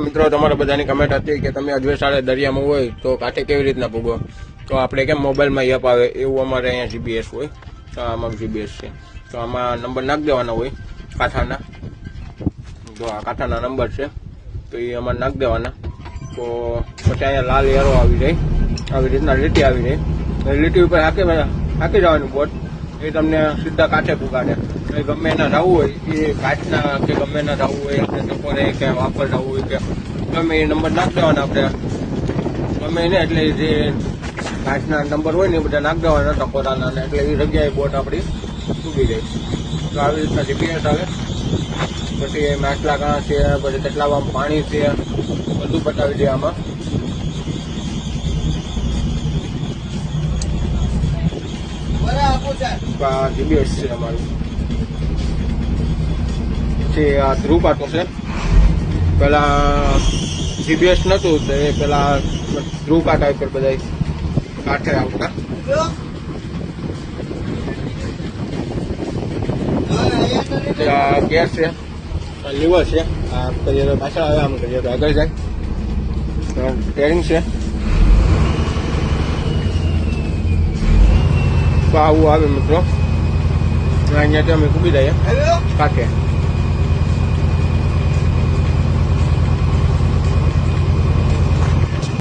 મિત્રો, તમારા બધાની કમેન્ટ હતી કે તમે અજવેશાળે દરિયામાં હોય તો કાંઠે કેવી રીતના ભૂગો? તો આપણે કેમ મોબાઈલમાં એપ આવે? એવું અમારે અહીંયા જીબીએસ હોય. તો આમાં જીબીએસ છે. તો આમાં નંબર નાખી દેવાના હોય, કાંઠાના. તો આ કાંઠાના નંબર છે. તો એ અમારે નાખી દેવાના. તો પછી અહીંયા લાલ એરો આવી જાય. આવી રીતના લીટી આવી જાય. લીટી ઉપર હાકી હાકી જવાનું બોટ એ તમને સીધા કાંઠે પુગાડે એ ગમે એના જવું હોય એ કાચના કે ગમે એના જવું હોય આપણે ટકોરે કે વાપર જવું હોય કે ગમે એ નંબર નાખી દેવાના આપણે. ગમે એને એટલે જે કાચના નંબર હોય ને એ બધા નાખી દેવાના ટકોરાના ને એટલે એ જગ્યાએ બોટ આપણી ડૂબી જાય. તો આવી રીતના જીપીએસ આવે. પછી માટલા આટલા ઘણા છે પછી કેટલામાં પાણી છે બધું બતાવી દે આમાં. જીબીએસ છે અમારું. પછી આ ધ્રુવ પાટું છે, પેલા જીબીએસ નતું, તો એ પેલા ધ્રુવ કાંટા ઉપર બધા કાંઠે આવતા. આ ગેસ છે લીવર છે, આ કરીએ પાછળ આવે આમ કરીએ તો આગળ જાય. સ્ટેરિંગ છે. તો આવું આવે મિત્રો. અહીંયાથી અમે કૂબી દઈએ કાંઠે.